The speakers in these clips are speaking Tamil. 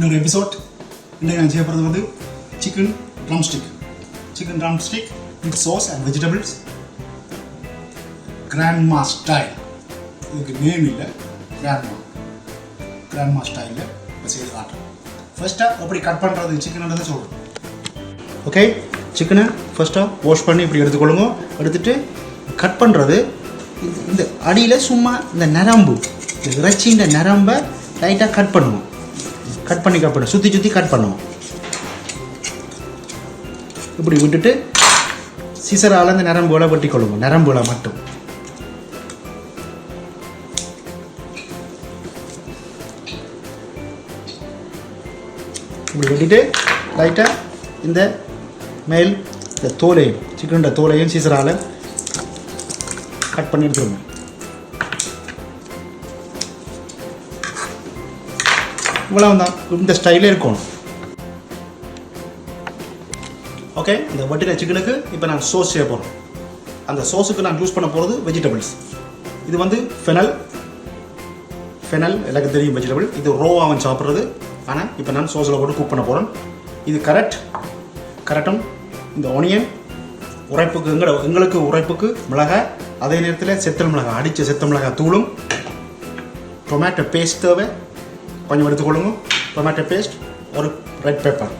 இன்னொரு எபிசோட் இன்றைக்கு நான் செய்ய போகிறது வந்து chicken drumstick chicken drumstick with sauce and vegetables grandma style இதுக்கு நேம் இல்லை. கிராண்ட்மா கிராண்ட்மா ஸ்டைலில் இப்போ செய்து காட்டுறேன் ஃபர்ஸ்ட்டாக எப்படி கட் பண்ணுறது சிக்கனுன்றதை சொல்கிறேன் ஓகே சிக்கனை ஃபர்ஸ்ட்டாக வாஷ் பண்ணி இப்படி எடுத்துக்கொள்ளுங்க. எடுத்துட்டு கட் பண்ணுறது இந்த அடியில் சும்மா இந்த நரம்பு இந்த இறைச்சின்ற நரம்பை லைட்டாக கட் பண்ணுவோம். கட் பண்ணி கட் பண்ணு. சுற்றி சுற்றி கட் பண்ணுவோம் இப்படி விட்டுட்டு சிசரால் அந்த நரம்புகளை வெட்டி கொள்ளுவோம் நரம்புகளை மட்டும். இப்படி வெட்டிட்டு லைட்டாக இந்த மேல் இந்த தோலையும் சிக்கனோட தோலையும் சீசரால் கட் பண்ணி எடுத்துருவோம் இவ்வளவுதான். இந்த ஸ்டைலே இருக்கணும். ஓகே இந்த வட்டின சிக்கனுக்கு இப்போ நான் சோஸ் செய்ய போகிறோம் அந்த சோஸுக்கு நான் யூஸ் பண்ண போகிறது வெஜிடபிள்ஸ் இது வந்து ஃபெனல் ஃபெனல் எல்லாருக்கும் தெரியும் வெஜிடபிள் இது ரோவாவன் சாப்பிட்றது. ஆனால் இப்போ நான் சோஸில் போட்டு குக் பண்ண போகிறேன் இது கரெக்ட் கரெக்டும் இந்த ஒனியன் உரைப்புக்கு எங்களோட எங்களுக்கு உரைப்புக்கு மிளகாய். அதே நேரத்தில் செத்தல் மிளகாய் அடித்த செத்த மிளகாய் தூளும். டொமேட்டோ பேஸ்ட் தேவை. கொஞ்சம் எடுத்துக்கொள்ளுங்க டொமேட்டோ பேஸ்ட் ஒரு ரெட் பெப்பர்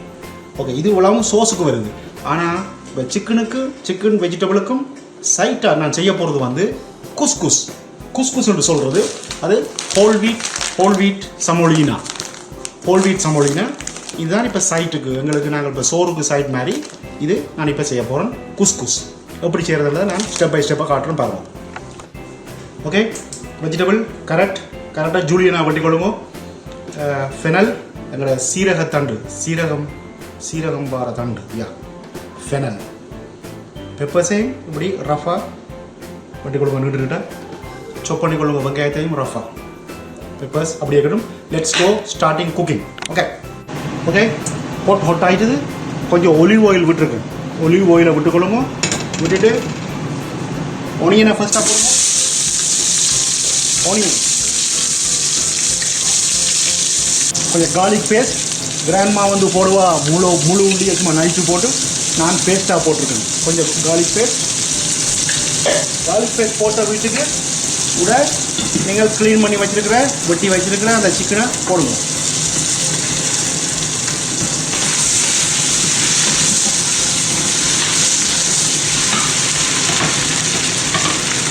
ஓகே இது இவ்வளவும் சோஸுக்கு வருது. ஆனால் இப்போ சிக்கனுக்கு சிக்கன் வெஜிடபிளுக்கும் சைட்டாக நான் செய்ய போகிறது வந்து குஸ்குஸ் குஸ்குஸ் என்று சொல்கிறது அது whole wheat whole wheat சமோலினா whole wheat சமோலினா இதுதான் இப்போ சைட்டுக்கு எங்களுக்கு நாங்கள் இப்போ சோறுக்கு சைட் மாதிரி இது நான் இப்போ செய்ய போகிறேன் குஸ்குஸ் எப்படி செய்கிறதுல நான் ஸ்டெப் பை ஸ்டெப்பாக காட்டுறேன் பாருங்கள் ஓகே வெஜிடபிள் கரெக்ட் கரெக்டாக ஜூலியனா வட்டி கொள்ளுங்க ஃபெனல் எங்களோட சீரகத்தண்டு. சீரகம் சீரகம் வார தண்டு. யா ஃபெனல் பெப்பர்ஸையும் இப்படி ரஃபாக வட்டி கொடுங்க நீட்டு சொப் பண்ணி கொள்ளுங்க வெங்காயத்தையும் ரஃபாக பெப்பர்ஸ் அப்படி இருக்கட்டும். Let's go starting cooking okay okay pot hot ஆகிட்டது கொஞ்சம் ஒலிவ் ஆயில் விட்டுருக்கு. ஒலிவ் ஆயிலை விட்டுக்கொள்ளுங்க விட்டுட்டு ஒனியனை ஃபஸ்ட்டாக போடுங்க ஒனியன் கொஞ்சம் கார்லிக் பேஸ்ட் கிராண்ட்மா வந்து போடுவா முழு முழு உண்டி சும்மா நைட்டு போட்டு நான் பேஸ்ட்டாக போட்டிருக்கேன். கொஞ்சம் கார்லிக் பேஸ்ட் கார்லிக் பேஸ்ட் போட்ட வீட்டுக்கு கூட நீங்கள் க்ளீன் பண்ணி வச்சுருக்கிற வெட்டி வச்சுருக்கிற அந்த சிக்கனை போடுங்க.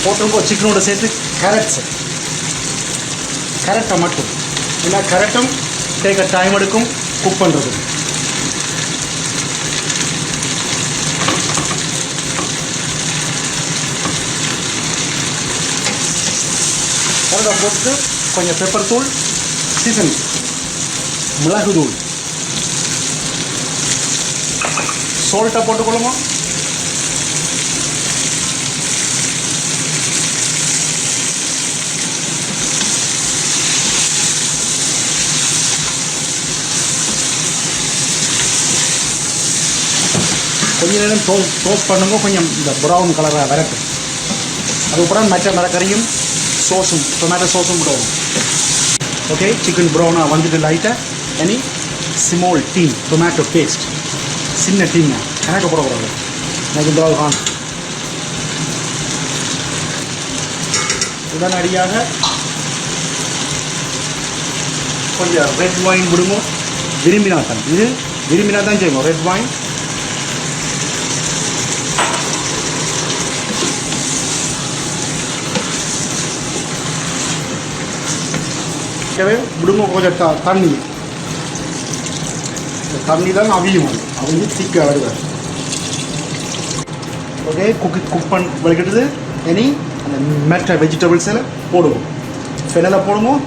போட்டிருக்கோம் சிக்கனோட சேர்த்து கேரட்ஸ் கேரட்டை மட்டும். ஏன்னா கரெக்டும் டேக்க டைம் எடுக்கும் குக் பண்ணுறது கரெக்டாக போட்டு கொஞ்சம் பெப்பர் தூள் சீசன் மிளகு தூள். சோல்ட்டை போட்டுக்கொள்ளுமா? கொஞ்ச நேரம் டோஸ் டோஸ்ட் பண்ணுங்க கொஞ்சம் இந்த ப்ரௌன் கலராக வரட்டும். அதுக்கப்புறம் மற்ற மரக்கறியும் சோஸும் டொமேட்டோ சோஸும் விடுவோம் ஓகே சிக்கன் ப்ரௌனாக வந்துட்டு லைட்டாக any small team tomato paste சின்ன டீம் கணக்கு போடக்கூடாது. எனக்கு இந்த காணும். உடனடியாக கொஞ்சம் ரெட் வாயின் விடுங்க. விரும்பினா தான் இது விரும்பினா தான் செய்வோம். ரெட் வைன் வைக்கவே விடுங்க கொஞ்சம் த தண்ணி. இந்த தண்ணி தான் அவியும் அது. அவிஞ்சு திக்க வருவேன் ஓகே குக் குக் பண் வலிக்கிட்டது. இனி அந்த மற்ற வெஜிடபிள்ஸில் போடுவோம். ஃபெனலை போடுவோம்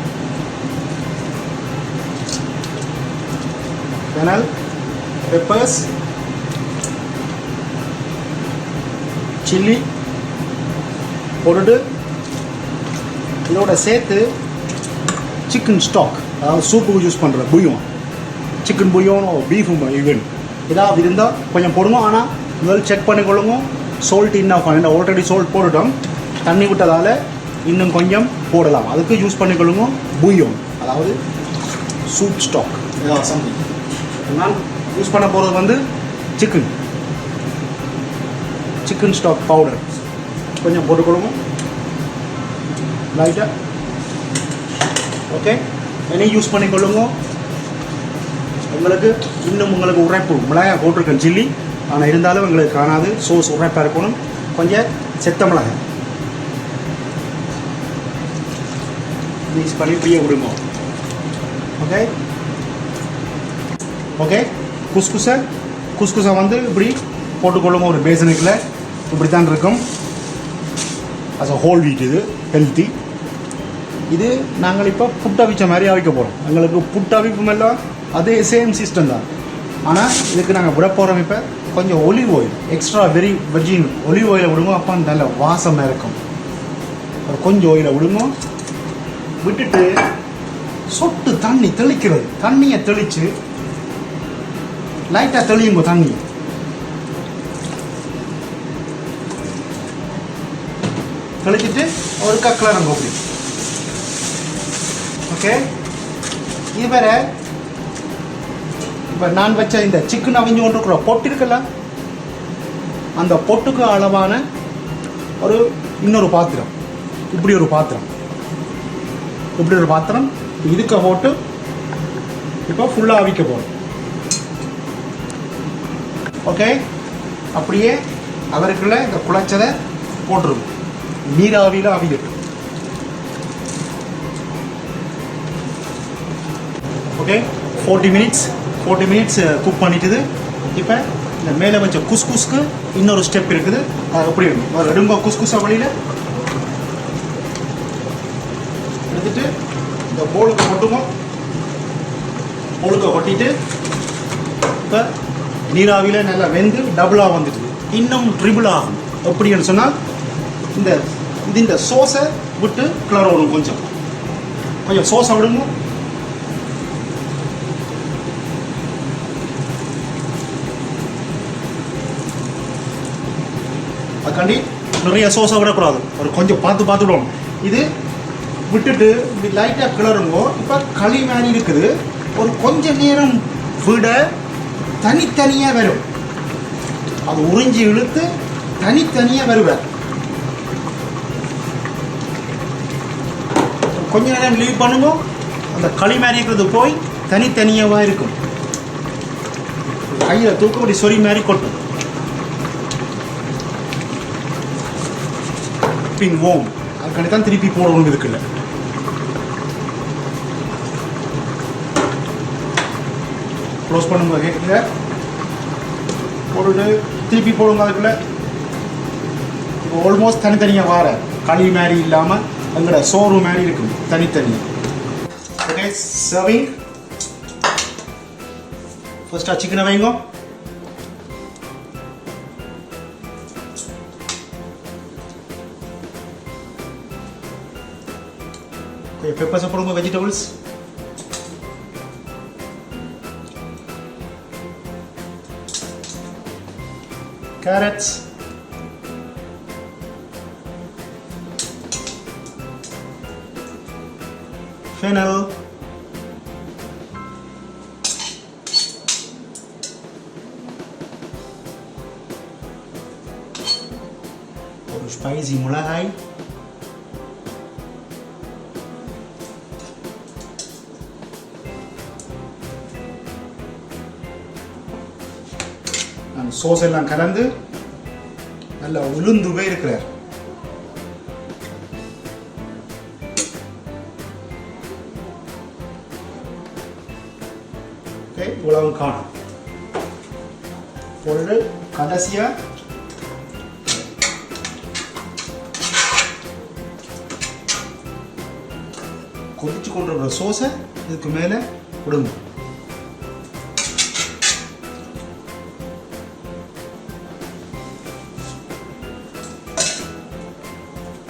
ஃபெனல் பெப்பர்ஸ் சில்லி போட்டுட்டு இதோட சேர்த்து சிக்கன் ஸ்டாக் அதாவது சூப்புக்கு யூஸ் பண்ணுற புய்யம். சிக்கன் புய்யம் பீஃபும் ஈவன் ஏதாவது இருந்தால் கொஞ்சம் போடுங்க. ஆனால் முதல் செக் பண்ணிக்கொள்ளுங்க. சோல்ட் இன்னும் ஆல்ரெடி சோல்ட் போட்டுட்டோம். தண்ணி விட்டதால் இன்னும் கொஞ்சம் போடலாம். அதுக்கு யூஸ் பண்ணிக்கொள்ளுங்க. புய்யம். அதாவது சூப் ஸ்டாக் சம்திங் நான் யூஸ் பண்ண போகிறது வந்து சிக்கன் சிக்கன் ஸ்டாக் பவுடர் கொஞ்சம் போட்டுக்கொள்ளுங்க லைட்டாக ஓகே எண்ணெய் யூஸ் பண்ணிக்கொள்ளுங்க உங்களுக்கு இன்னும் உங்களுக்கு உரைப்பு மிளகாய் போட்டிருக்கேன் சில்லி ஆனால் இருந்தாலும் எங்களுக்கு காணாது. சோஸ் உரைப்பாக இருக்கணும். கொஞ்சம் செத்த மிளகாய். மிக்ஸ் பண்ணி இப்படியே விடுங்க. ஓகே ஓகே குஸ்குஸை குஸ்குஸை வந்து இப்படி போட்டுக்கொள்ளுங்க ஒரு பேசனுக்குள்ள இப்படி தான் இருக்கும் அஸ் ஹோல் வீட் இது ஹெல்த்தி இது நாங்கள் இப்போ புட்டவிச்ச மாதிரி அவிக்க போகிறோம் எங்களுக்கு புட்டவிப்பும் எல்லாம் அதே சேம் சிஸ்டம் தான். ஆனால் இதுக்கு நாங்கள் விட போகிறோம் இப்போ. கொஞ்சம் olive oil extra very virgin olive ஆயிலை விடுங்க அப்போ நல்ல வாசமாக இருக்கும். ஒரு கொஞ்சம் ஆயிலை விடுங்க. விட்டுட்டு சொட்டு தண்ணி தெளிக்கிறது. தண்ணியை தெளித்து லைட்டாக தெளியுங்க தண்ணி. தெளிச்சிட்டு ஒரு கக்கில் நம்ம அப்படி ஓகே இது வேற இப்போ நான் வச்ச இந்த சிக்கன் அவிஞ்சு கொண்டு இருக்கிற பொட்டு இருக்குல்ல அந்த பொட்டுக்கு அளவான ஒரு இன்னொரு பாத்திரம். இப்படி ஒரு பாத்திரம். இப்படி ஒரு பாத்திரம் இதுக்க போட்டு இப்போ ஃபுல்லாக அவிக்க போகிறோம் ஓகே அப்படியே அவருக்குள்ள இந்த குழச்சதை போட்டுருக்கும் நீராவியில் ஆவியில் okay forty minutes forty minutes cook பண்ணிட்டுது. இப்போ இந்த மேலே வச்ச குஸ்குஸ்க்கு இன்னொரு ஸ்டெப் இருக்குது. அது எப்படி இருக்கும் ஒரு ரெடுங்கோ குஸ்குஸை வழியில். எடுத்துட்டு இந்த போலுக்கு கொட்டுங்க. போலுக்கு கொட்டிட்டு இப்போ நீராவியில் நல்லா வெந்து டபுளாக வந்துட்டு இன்னும் ட்ரிபிள் ஆகும் எப்படின்னு சொன்னால் இந்த இது இந்த சோஸை விட்டு கிளற விடும் கொஞ்சம். கொஞ்சம் சோஸை விடுங்க. அதுக்காண்டி நிறைய சோஸை விடக்கூடாது. ஒரு கொஞ்சம் பார்த்து பார்த்து விடணும் இது விட்டுட்டு இப்படி லைட்டாக கிளறுங்கோ இப்போ களி மாதிரி இருக்குது. ஒரு கொஞ்ச நேரம் விட தனித்தனியாக வரும். அது உறிஞ்சி இழுத்து தனித்தனியாக வருவார் கொஞ்ச நேரம் லீவ் பண்ணுங்க. அந்த களி மாதிரி இருக்கிறது போய் தனித்தனியாக இருக்கும். கையில் தூக்கப்படி சொறி மாதிரி கொட்டும். பின் ஓம். அதுக்காண்டி தான் திருப்பி போடணும் இதுக்குள்ள. க்ளோஸ் பண்ணுங்க கேட்குங்க போட்டுட்டு திருப்பி போடுங்க அதுக்குள்ள. ஆல்மோஸ்ட் தனித்தனியாக வார களி மாதிரி இல்லாமல் எங்களோட சோறு மாதிரி இருக்கும் தனித்தனி. ஓகே சர்விங் ஃபர்ஸ்ட்டாக சிக்கனை வைங்க. கொஞ்சம் பெப்பர்ஸை போடுங்க வெஜிடபிள்ஸ் கேரட்ஸ் fennel ஒரு ஸ்பைசி மிளகாய் அந்த சோஸ் எல்லாம் கலந்து நல்லா உளுந்து இருக்கிறார் ஓகே இவ்வளவு காணும். பொருள் கடைசியாக கொதிச்சு கொண்டு சோஸை இதுக்கு மேலே விடுங்க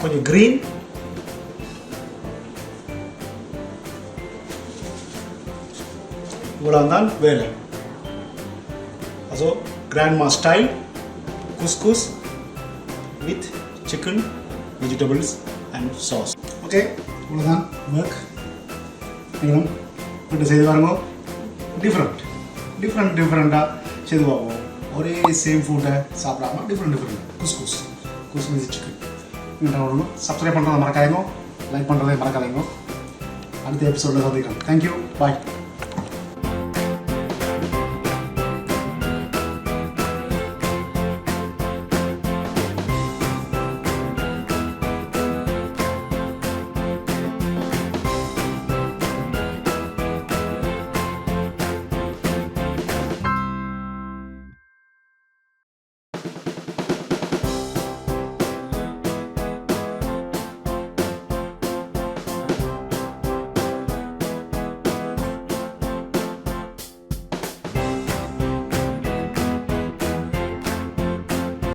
கொஞ்சம் கிரீன் இவ்வளவுதான் வேலை also grandma style couscous with chicken vegetables and sauce okay இவ்வளோதான் ஒர்க் நீங்களும் வீட்டு செய்து பாருங்க டிஃப்ரெண்ட் டிஃப்ரெண்ட் டிஃப்ரெண்ட்டாக செய்து பார்ப்போம் ஒரே சேம் ஃபுட்டை சாப்பிடாம டிஃப்ரெண்ட் டிஃப்ரெண்ட் குஸ் குஸ் குஸ் மீதி சிக்கன் சப்ஸ்கிரைப் பண்ணுறதை மறக்காதீங்க லைக் பண்ணுறதை மறக்காதீங்க அடுத்த எபிசோடில் சந்திக்கிறேன் தேங்க்யூ பாய்